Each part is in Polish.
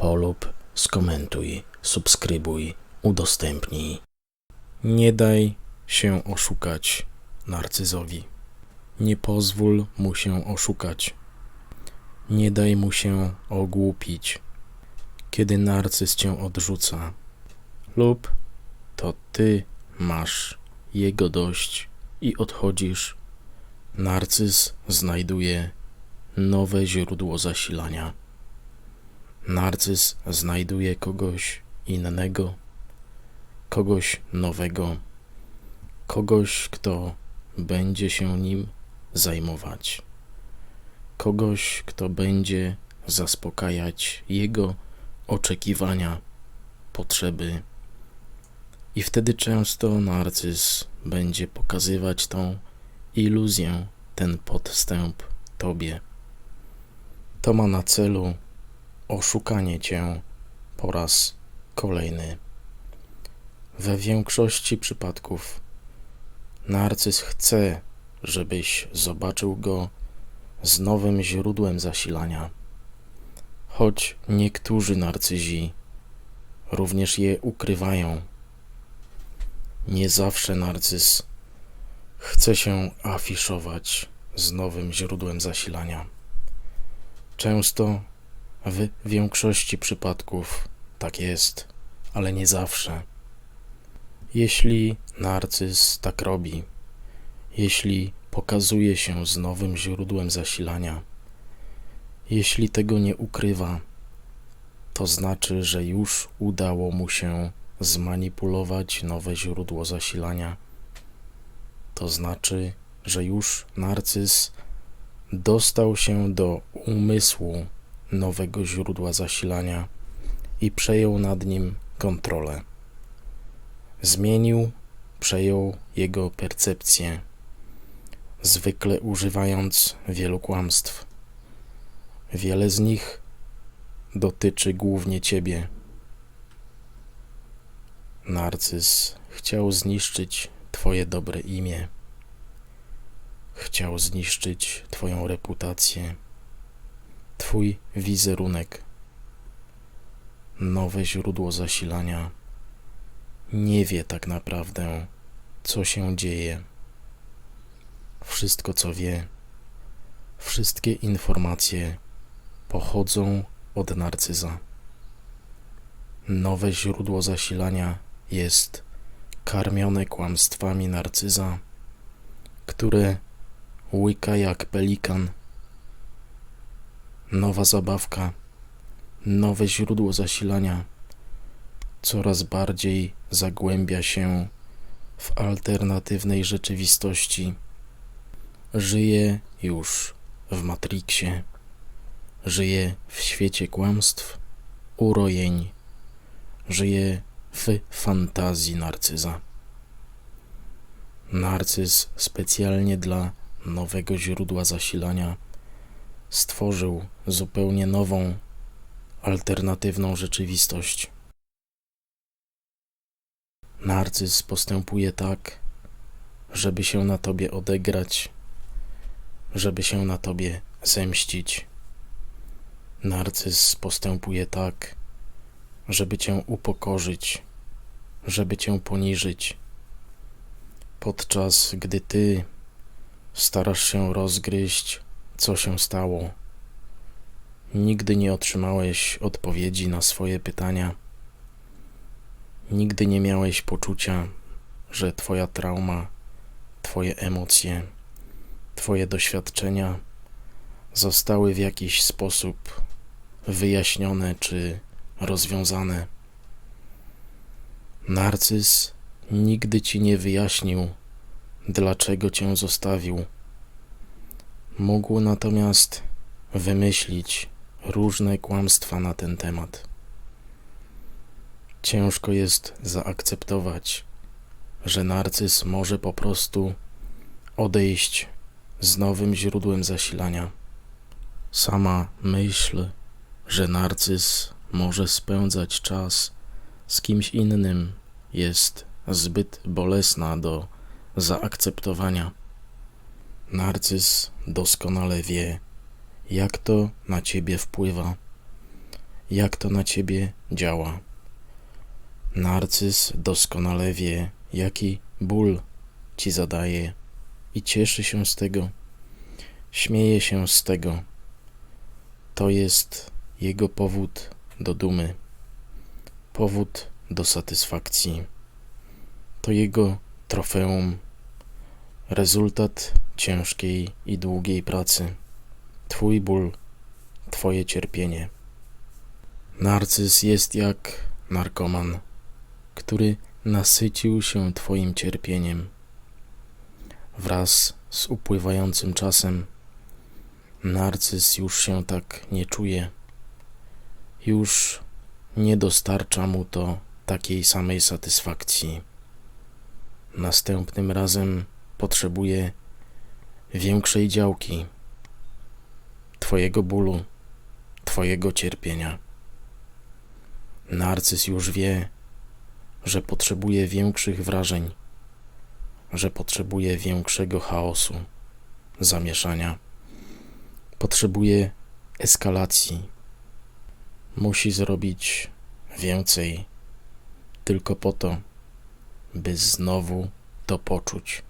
polub, skomentuj, subskrybuj, udostępnij. Nie daj się oszukać narcyzowi. Nie pozwól mu się oszukać. Nie daj mu się ogłupić. Kiedy narcyz cię odrzuca, lub to ty masz jego dość i odchodzisz, narcyz znajduje nowe źródło zasilania. Narcyz znajduje kogoś innego, kogoś nowego, kogoś, kto będzie się nim zajmować, kogoś, kto będzie zaspokajać jego oczekiwania, potrzeby. I wtedy często narcyz będzie pokazywać tą iluzję, ten podstęp tobie. To ma na celu oszukanie cię po raz kolejny. We większości przypadków narcyz chce, żebyś zobaczył go z nowym źródłem zasilania. Choć niektórzy narcyzi również je ukrywają. Nie zawsze narcyz chce się afiszować z nowym źródłem zasilania. Często w większości przypadków tak jest, ale nie zawsze. Jeśli narcyz tak robi, jeśli pokazuje się z nowym źródłem zasilania, jeśli tego nie ukrywa, to znaczy, że już udało mu się zmanipulować nowe źródło zasilania. To znaczy, że już narcyz dostał się do umysłu nowego źródła zasilania i przejął nad nim kontrolę. Zmienił, przejął jego percepcję, zwykle używając wielu kłamstw. Wiele z nich dotyczy głównie ciebie. Narcyz chciał zniszczyć Twoje dobre imię, chciał zniszczyć Twoją reputację Twój wizerunek, nowe źródło zasilania, nie wie tak naprawdę, co się dzieje. Wszystko, co wie, wszystkie informacje pochodzą od narcyza. Nowe źródło zasilania jest karmione kłamstwami narcyza, które łyka jak pelikan nowa zabawka, nowe źródło zasilania. Coraz bardziej zagłębia się w alternatywnej rzeczywistości. Żyje już w Matrixie, żyje w świecie kłamstw, urojeń, żyje w fantazji narcyza. Narcyz specjalnie dla nowego źródła zasilania stworzył zupełnie nową, alternatywną rzeczywistość. Narcyz postępuje tak, żeby się na tobie odegrać, żeby się na tobie zemścić. Narcyz postępuje tak, żeby cię upokorzyć, żeby cię poniżyć, podczas gdy ty starasz się rozgryźć co się stało? Nigdy nie otrzymałeś odpowiedzi na swoje pytania. Nigdy nie miałeś poczucia, że Twoja trauma, Twoje emocje, Twoje doświadczenia zostały w jakiś sposób wyjaśnione czy rozwiązane. Narcyz nigdy ci nie wyjaśnił, dlaczego cię zostawił Mógł natomiast wymyślić różne kłamstwa na ten temat. Ciężko jest zaakceptować, że narcyz może po prostu odejść z nowym źródłem zasilania. Sama myśl, że narcyz może spędzać czas z kimś innym, jest zbyt bolesna do zaakceptowania. Narcyz doskonale wie, jak to na ciebie wpływa, jak to na ciebie działa. Narcyz doskonale wie, jaki ból ci zadaje i cieszy się z tego, śmieje się z tego. To jest jego powód do dumy, powód do satysfakcji. To jego trofeum, rezultat ciężkiej i długiej pracy. Twój ból, Twoje cierpienie. Narcyz jest jak narkoman, który nasycił się Twoim cierpieniem. Wraz z upływającym czasem, narcyz już się tak nie czuje. Już nie dostarcza mu to takiej samej satysfakcji. Następnym razem potrzebuje większej działki, Twojego bólu, Twojego cierpienia. Narcyz już wie, że potrzebuje większych wrażeń, że potrzebuje większego chaosu, zamieszania, potrzebuje eskalacji. Musi zrobić więcej tylko po to, by znowu to poczuć.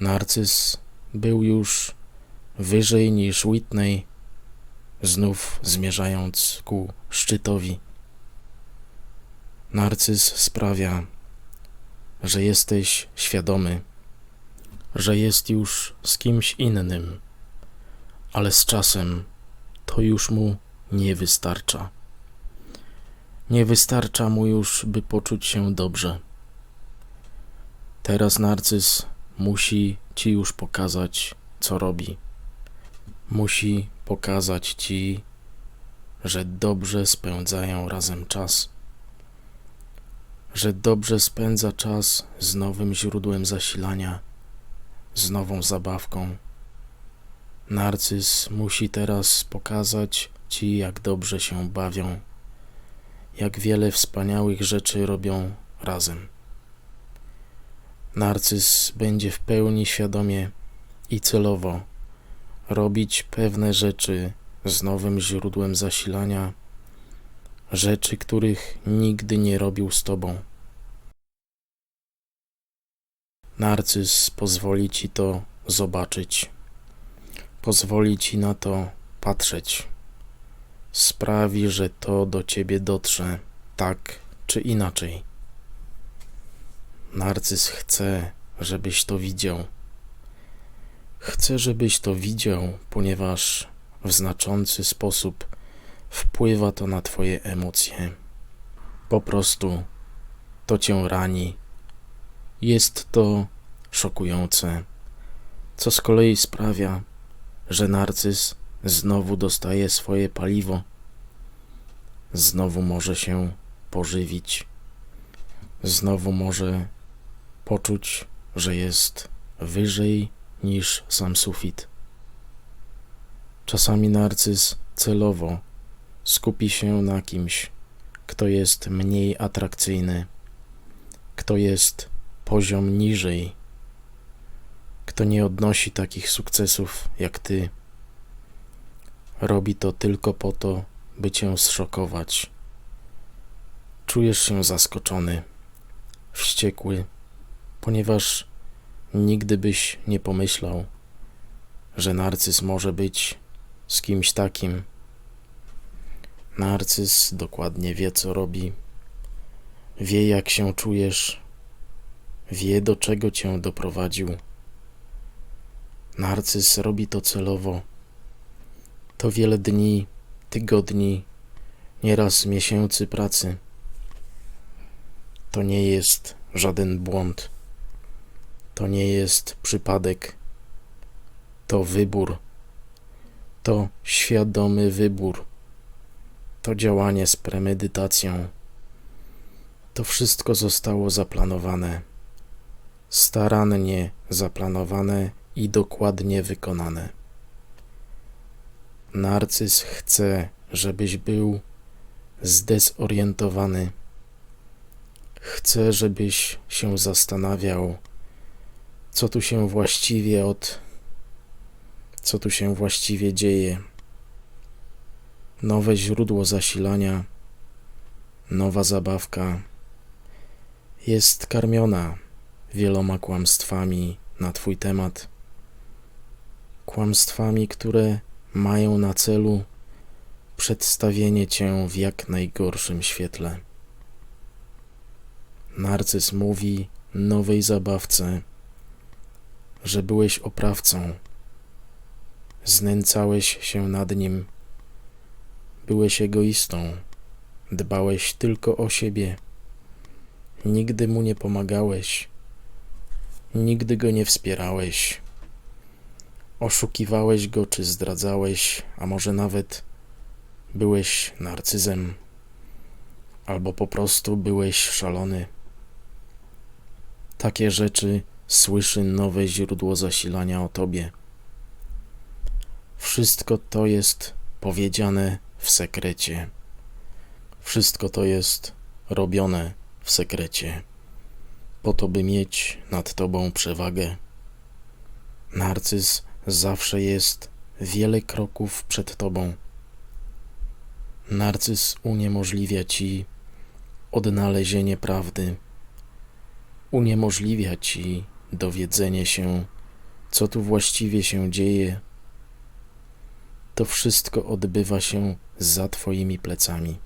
Narcyz był już wyżej niż Whitney, znów zmierzając ku szczytowi. Narcyz sprawia, że jesteś świadomy, że jest już z kimś innym, ale z czasem to już mu nie wystarcza. Nie wystarcza mu już, by poczuć się dobrze. Teraz narcyz musi ci już pokazać, co robi. Musi pokazać ci, że dobrze spędzają razem czas, że dobrze spędza czas z nowym źródłem zasilania, z nową zabawką. Narcyz musi teraz pokazać ci, jak dobrze się bawią, jak wiele wspaniałych rzeczy robią razem. Narcyz będzie w pełni świadomie i celowo robić pewne rzeczy z nowym źródłem zasilania, rzeczy, których nigdy nie robił z tobą. Narcyz pozwoli ci to zobaczyć, pozwoli ci na to patrzeć, sprawi, że to do ciebie dotrze tak czy inaczej. Narcyz chce, żebyś to widział. Chcę, żebyś to widział, ponieważ w znaczący sposób wpływa to na Twoje emocje. Po prostu to Cię rani. Jest to szokujące, co z kolei sprawia, że narcyz znowu dostaje swoje paliwo, znowu może się pożywić, znowu może poczuć, że jest wyżej niż sam sufit. Czasami narcyz celowo skupi się na kimś, kto jest mniej atrakcyjny, kto jest poziom niżej, kto nie odnosi takich sukcesów jak ty. Robi to tylko po to, by cię zszokować. Czujesz się zaskoczony, wściekły, ponieważ Nigdy byś nie pomyślał, że narcyz może być z kimś takim. Narcyz dokładnie wie, co robi, wie, jak się czujesz, wie, do czego cię doprowadził. Narcyz robi to celowo. To wiele dni, tygodni, nieraz miesięcy pracy. To nie jest żaden błąd. To nie jest przypadek, to wybór, To świadomy wybór. To działanie z premedytacją. To wszystko zostało zaplanowane. Starannie zaplanowane i dokładnie wykonane. Narcyz chce, żebyś był zdezorientowany. Chce, żebyś się zastanawiał, co tu się właściwie od. co tu się właściwie dzieje. Nowe źródło zasilania, nowa zabawka jest karmiona wieloma kłamstwami na Twój temat. Kłamstwami, które mają na celu przedstawienie Cię w jak najgorszym świetle. Narcyz mówi nowej zabawce, że byłeś oprawcą, znęcałeś się nad nim, byłeś egoistą, dbałeś tylko o siebie, nigdy mu nie pomagałeś, nigdy go nie wspierałeś, oszukiwałeś go czy zdradzałeś, a może nawet byłeś narcyzem, albo po prostu byłeś szalony. Takie rzeczy słyszy nowe źródło zasilania o tobie. Wszystko to jest powiedziane w sekrecie. Wszystko to jest robione w sekrecie, po to, by mieć nad tobą przewagę. Narcyz zawsze jest wiele kroków przed tobą. Narcyz uniemożliwia ci odnalezienie prawdy uniemożliwia ci dowiedzenie się, co tu właściwie się dzieje. To wszystko odbywa się za Twoimi plecami.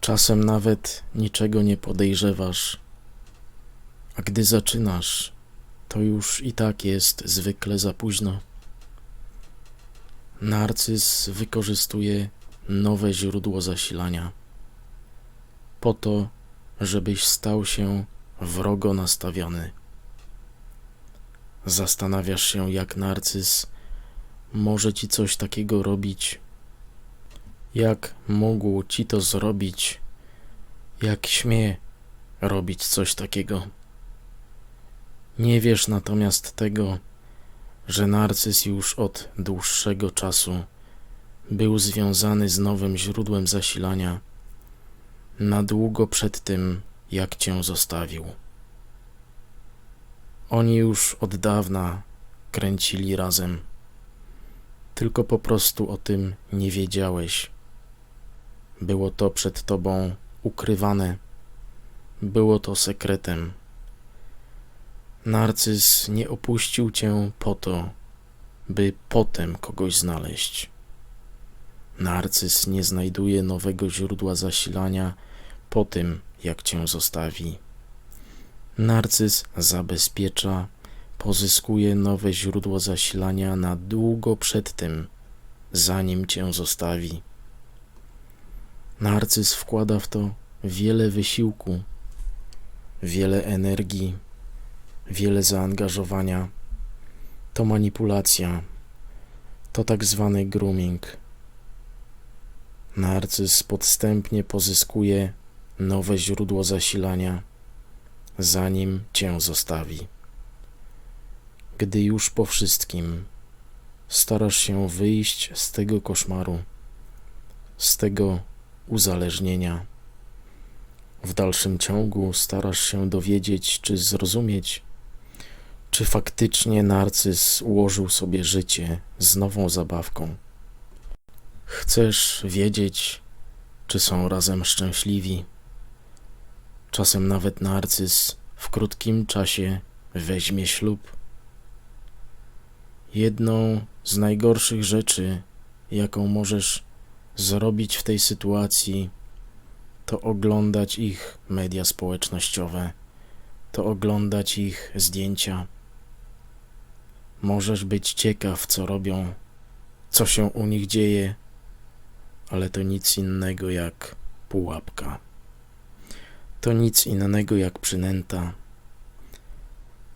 Czasem nawet niczego nie podejrzewasz, a gdy zaczynasz, to już i tak jest zwykle za późno. Narcyz wykorzystuje nowe źródło zasilania po to, żebyś stał się wrogo nastawiony. Zastanawiasz się, jak narcyz może ci coś takiego robić, jak mógł ci to zrobić, jak śmie robić coś takiego. Nie wiesz natomiast tego, że narcyz już od dłuższego czasu był związany z nowym źródłem zasilania na długo przed tym, jak cię zostawił. Oni już od dawna kręcili razem, tylko po prostu o tym nie wiedziałeś. Było to przed tobą ukrywane, było to sekretem. Narcyz nie opuścił cię po to, by potem kogoś znaleźć. Narcyz nie znajduje nowego źródła zasilania po tym, jak cię zostawi. Narcyz zabezpiecza, pozyskuje nowe źródło zasilania na długo przed tym, zanim cię zostawi. Narcyz wkłada w to wiele wysiłku, wiele energii, wiele zaangażowania. To manipulacja, to tak zwany grooming. Narcyz podstępnie pozyskuje nowe źródło zasilania, zanim cię zostawi. Gdy już po wszystkim starasz się wyjść z tego koszmaru, z tego uzależnienia, w dalszym ciągu starasz się dowiedzieć czy zrozumieć, czy faktycznie narcyz ułożył sobie życie z nową zabawką. Chcesz wiedzieć, czy są razem szczęśliwi Czasem nawet narcyz w krótkim czasie weźmie ślub. Jedną z najgorszych rzeczy, jaką możesz zrobić w tej sytuacji, to oglądać ich media społecznościowe, to oglądać ich zdjęcia. Możesz być ciekaw, co robią, co się u nich dzieje, ale to nic innego jak pułapka to nic innego jak przynęta.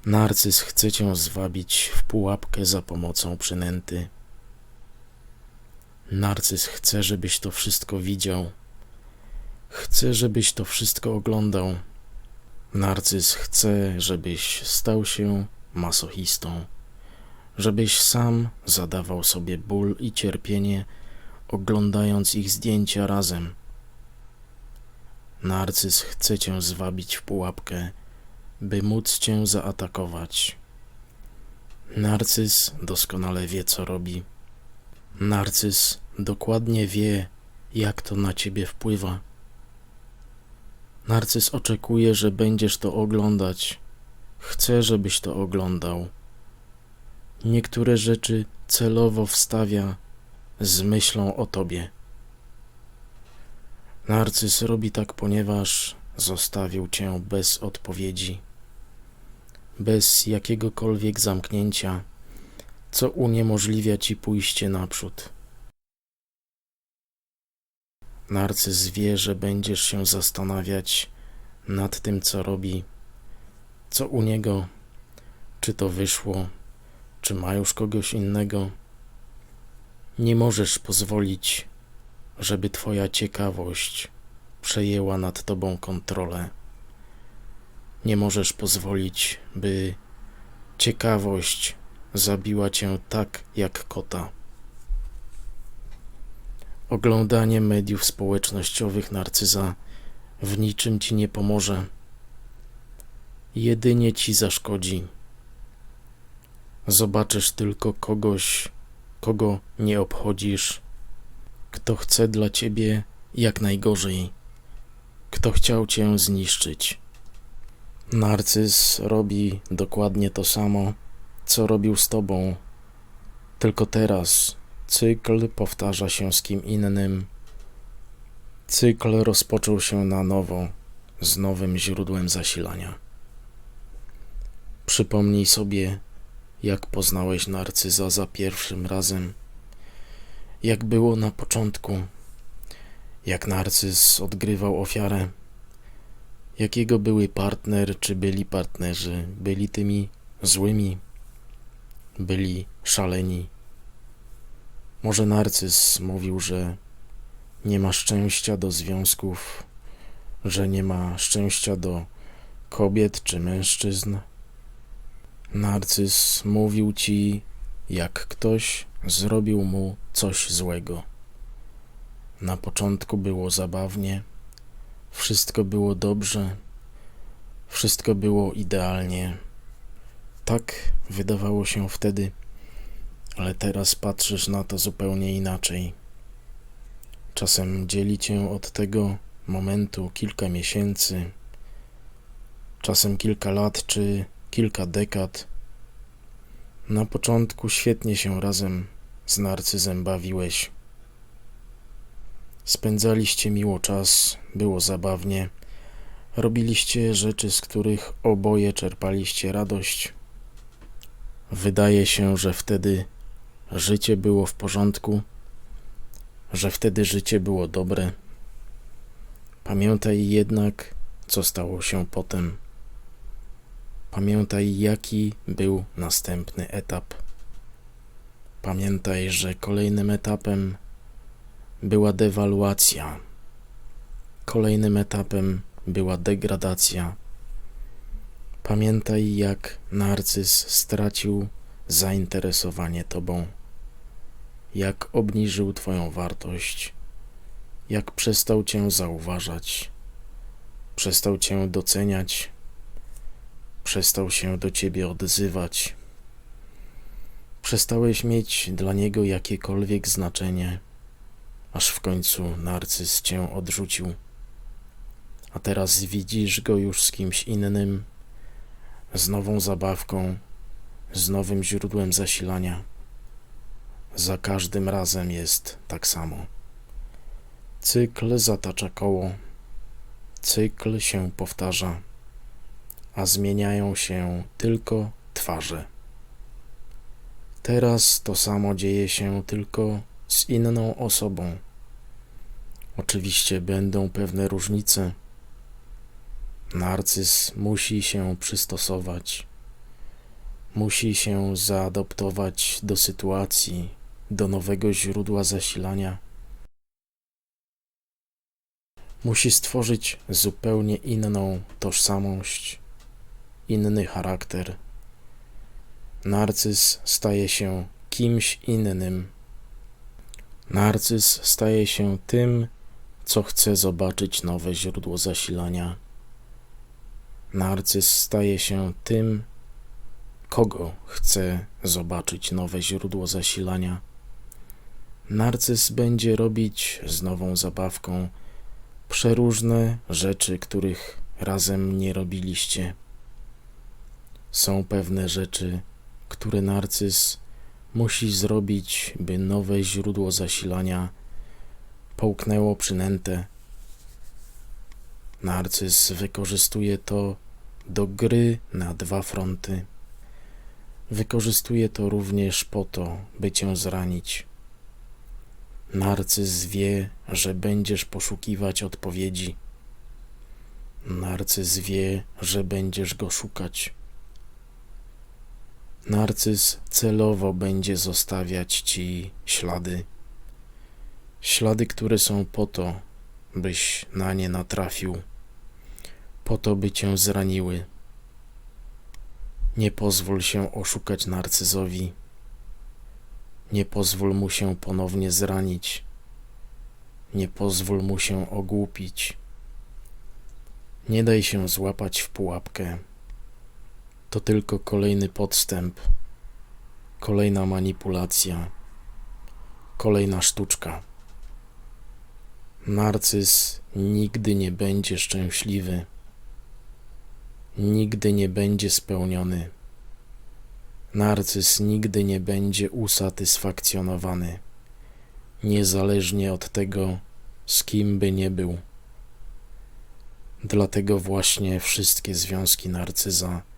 Narcyz chce cię zwabić w pułapkę za pomocą przynęty. Narcyz chce, żebyś to wszystko widział. Chce, żebyś to wszystko oglądał. Narcyz chce, żebyś stał się masochistą. Żebyś sam zadawał sobie ból i cierpienie, oglądając ich zdjęcia razem. Narcyz chce cię zwabić w pułapkę, by móc cię zaatakować. Narcyz doskonale wie, co robi. Narcyz dokładnie wie, jak to na ciebie wpływa. Narcyz oczekuje, że będziesz to oglądać. Chce, żebyś to oglądał. Niektóre rzeczy celowo wstawia z myślą o tobie. Narcyz robi tak, ponieważ zostawił cię bez odpowiedzi, bez jakiegokolwiek zamknięcia, co uniemożliwia ci pójście naprzód. Narcyz wie, że będziesz się zastanawiać nad tym, co robi, co u niego, czy to wyszło, czy ma już kogoś innego. Nie możesz pozwolić, żeby Twoja ciekawość przejęła nad Tobą kontrolę. Nie możesz pozwolić, by ciekawość zabiła Cię tak jak kota. Oglądanie mediów społecznościowych narcyza w niczym Ci nie pomoże. Jedynie Ci zaszkodzi. Zobaczysz tylko kogoś, kogo nie obchodzisz, kto chce dla Ciebie jak najgorzej, kto chciał Cię zniszczyć. Narcyz robi dokładnie to samo, co robił z Tobą, tylko teraz Cykl powtarza się z kim innym. Cykl rozpoczął się na nowo, z nowym źródłem zasilania. Przypomnij sobie, jak poznałeś narcyza za pierwszym razem, jak było na początku, jak narcyz odgrywał ofiarę, jakiego były partner, czy byli partnerzy, byli tymi złymi, byli szaleni. Może narcyz mówił, że nie ma szczęścia do związków, że nie ma szczęścia do kobiet czy mężczyzn. Narcyz mówił ci, jak ktoś zrobił mu coś złego. Na początku było zabawnie, wszystko było dobrze, wszystko było idealnie. Tak wydawało się wtedy ale teraz patrzysz na to zupełnie inaczej. Czasem dzieli cię od tego momentu kilka miesięcy, czasem kilka lat czy kilka dekad. Na początku świetnie się razem z narcyzem bawiłeś. Spędzaliście miło czas, było zabawnie, robiliście rzeczy, z których oboje czerpaliście radość. Wydaje się, że wtedy życie było w porządku, że wtedy życie było dobre. Pamiętaj jednak, co stało się potem. Pamiętaj, jaki był następny etap. Pamiętaj, że kolejnym etapem była dewaluacja. Kolejnym etapem była degradacja. Pamiętaj, jak narcyz stracił zainteresowanie Tobą jak obniżył Twoją wartość, jak przestał Cię zauważać, przestał Cię doceniać, przestał się do Ciebie odzywać. Przestałeś mieć dla niego jakiekolwiek znaczenie, aż w końcu narcyz Cię odrzucił. A teraz widzisz go już z kimś innym, z nową zabawką, z nowym źródłem zasilania. Za każdym razem jest tak samo. Cykl zatacza koło, cykl się powtarza, a zmieniają się tylko twarze. Teraz to samo dzieje się tylko z inną osobą. Oczywiście będą pewne różnice. Narcyz musi się przystosować, Musi się zaadoptować do sytuacji, do nowego źródła zasilania. Musi stworzyć zupełnie inną tożsamość, inny charakter. Narcyz staje się kimś innym. Narcyz staje się tym, co chce zobaczyć nowe źródło zasilania. Narcyz staje się tym, kogo chce zobaczyć nowe źródło zasilania. Narcyz będzie robić z nową zabawką przeróżne rzeczy, których razem nie robiliście. Są pewne rzeczy, które narcyz musi zrobić, by nowe źródło zasilania połknęło przynętę. Narcyz wykorzystuje to do gry na dwa fronty. Wykorzystuje to również po to, by cię zranić. Narcyz wie, że będziesz poszukiwać odpowiedzi. Narcyz wie, że będziesz go szukać. Narcyz celowo będzie zostawiać ci ślady. Ślady, które są po to, byś na nie natrafił, po to, by cię zraniły. Nie pozwól się oszukać narcyzowi. Nie pozwól mu się ponownie zranić. Nie pozwól mu się ogłupić. Nie daj się złapać w pułapkę. To tylko kolejny podstęp, kolejna manipulacja, kolejna sztuczka. Narcyz nigdy nie będzie szczęśliwy, nigdy nie będzie spełniony. Narcyz nigdy nie będzie usatysfakcjonowany, niezależnie od tego, z kim by nie był. Dlatego właśnie wszystkie związki narcyza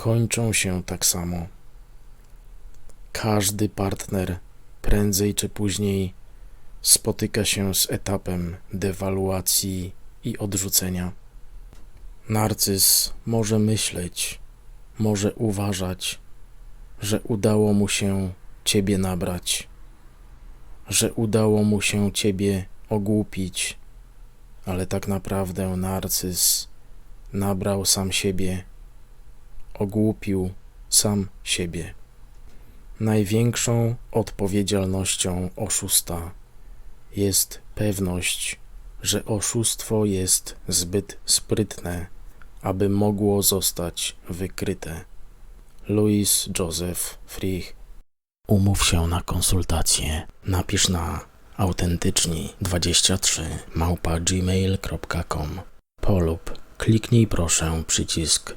kończą się tak samo. Każdy partner prędzej czy później spotyka się z etapem dewaluacji i odrzucenia. Narcyz może myśleć, może uważać, że udało mu się ciebie nabrać, że udało mu się ciebie ogłupić, ale tak naprawdę narcyz nabrał sam siebie, ogłupił sam siebie. Największą odpowiedzialnością oszusta jest pewność, że oszustwo jest zbyt sprytne, aby mogło zostać wykryte. Louis Joseph Frich Umów się na konsultację. Napisz na autentyczni23 małpa gmail.com polub kliknij proszę przycisk